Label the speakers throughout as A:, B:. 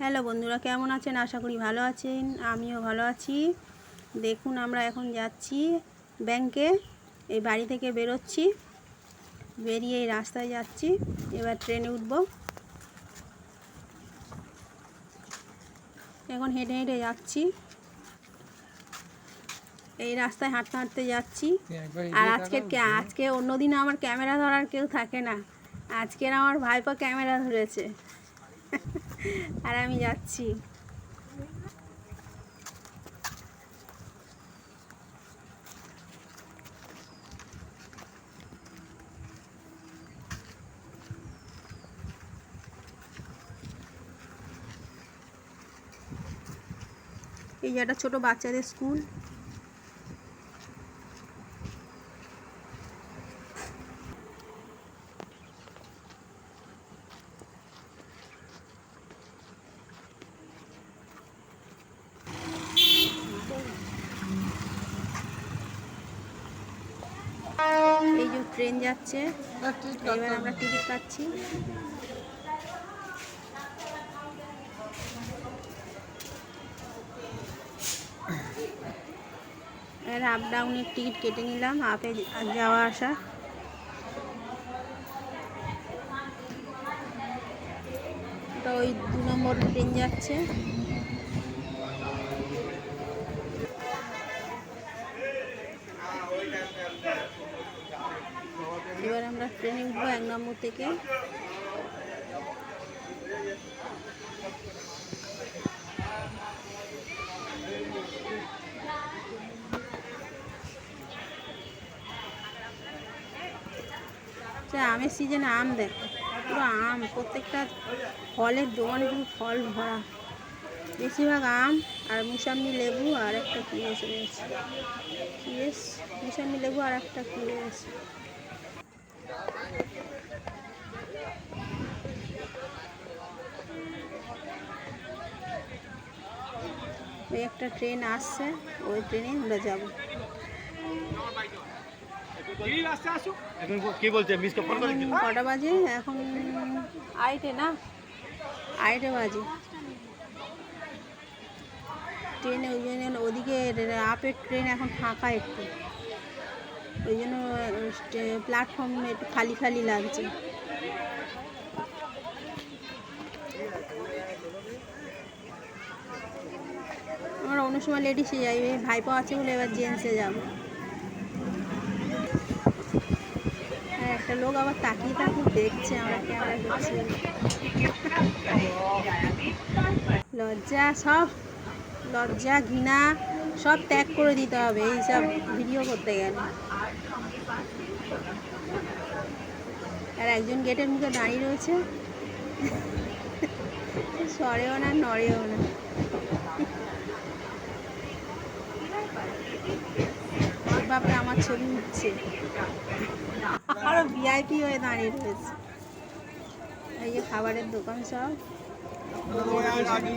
A: Hello বন্ধুরা, কেমন আছেন? আশা করি ভালো আছেন। আমিও ভালো আছি। দেখুন, আমরা এখন যাচ্ছি ব্যাংকে। এই বাড়ি থেকে বেরোচ্ছি। বেরিয়ে এই রাস্তায় যাচ্ছি। এবার ট্রেনে উঠব। এখন হেঁটে হেঁটে যাচ্ছি। এই রাস্তায় হাঁটতে হাঁটতে যাচ্ছি। আর আজকে আজকে অন্যদিন আমার ক্যামেরা ধরার কেউ থাকে না। আজকের আমার ভাইপা ক্যামেরা ধরেছে। আর আমি যাচ্ছি। এই একটা ছোট বাচ্চাদের স্কুল এই যে ট্রেন যাচ্ছে। এবার আমরা টিকিট কাটছি। এর আপ ডাউনের টিকিট কেটে নিলাম আপে যাওয়া আসা। তো ওই দু নম্বর ট্রেন যাচ্ছে এবার আমরা ট্রেনে উঠবো এক নম্বর থেকে। আচ্ছা, আমের সিজনে আম দেখ পুরো আম প্রত্যেকটা ফলের দোকানে পুরো ফল ভরা। বেশিরভাগ আম আর মুসাম্বি লেবু আর একটা কি এসে এস মুসাম্বি লেবু আর একটা কি রয়েছে ওই একটা ট্রেন আসছে ওই ট্রেনে আমরা যাব। কটা বাজে? এখন আড়াইটে না? আড়াইটে বাজে। ট্রেনে ওই জন্য ওদিকে আপের ট্রেন এখন ফাঁকা একটু। ওই জন্য প্ল্যাটফর্ম একটু খালি খালি লাগছে। আমরা অন্য সময় লেডিসে যাই ভাইপো আছে বলে এবার জেন্টসে যাব। একটা লোক আবার তাকিয়ে তাকিয়ে দেখছে আমরা ক্যামেরা করছি। লজ্জা, সব লজ্জা, ঘৃণা। সব ত্যাগ করে দিতে হবে এইসব ভিডিও করতে গেলে। আর একজন গেটের মুখে দাঁড়িয়ে রয়েছে। সরেও না, নড়েও না। বাপরে, আমার ছবি উঠছে। আরও ভিআইপি হয়ে দাঁড়িয়ে রয়েছে। এই যে খাবারের দোকান সব।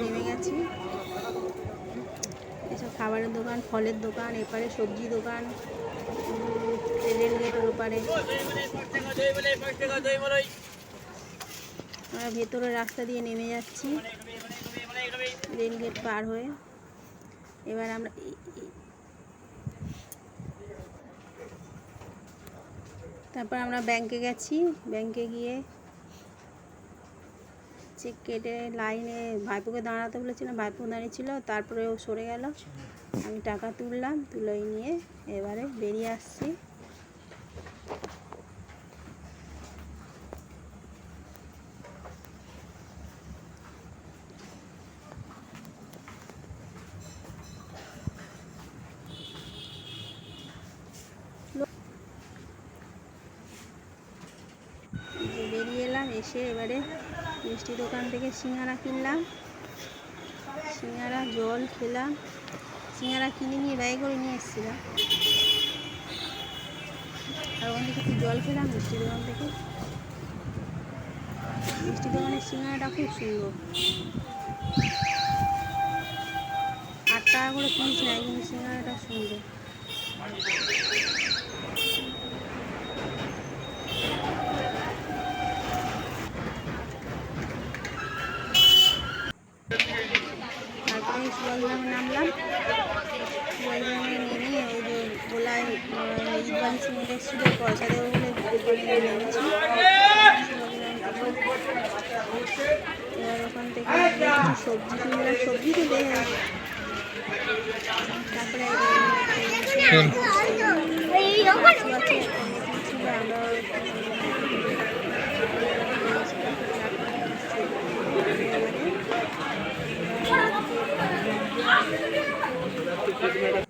A: নেমে গেছি। এসব খাবারের দোকান, ফলের দোকান, এপারে সবজি দোকান রেল গেটের ওপারে। আমরা ভেতরের রাস্তা দিয়ে নেমে যাচ্ছি, রেল গেট পার হয়ে। এবার আমরা তারপর আমরা ব্যাংকে গেছি। ব্যাংকে গিয়ে চেক কেটে লাইনে ভাইপোকে দাঁড়াতে বলেছিলাম, ভাইপো দাঁড়িয়েছিল, তারপরে ও সরে গেল। আমি টাকা তুললাম, তুলে নিয়ে এবারে বেরিয়ে আসছি। বেরিয়ে এলাম, এসে এবারে মিষ্টি দোকান থেকে সিঙ্গারা কিনলাম। সিঙ্গারা, জল খেলাম। সিঙ্গারা কিনে নিয়ে ব্যয় করে নিয়ে এসেছিলাম। আর ওখান থেকে একটু জল খেলাম মিষ্টি দোকান থেকে। মিষ্টি দোকানের সিঙ্গারাটা খুব সুন্দর। আট টাকা করে পিস নেয়, কিন্তু সিঙ্গারাটা সুন্দর। ছিল পয়সা দেবো এবার ওখান থেকে কিছু সবজি কিনলাম সবজি তো দেয় তারপরে আমরা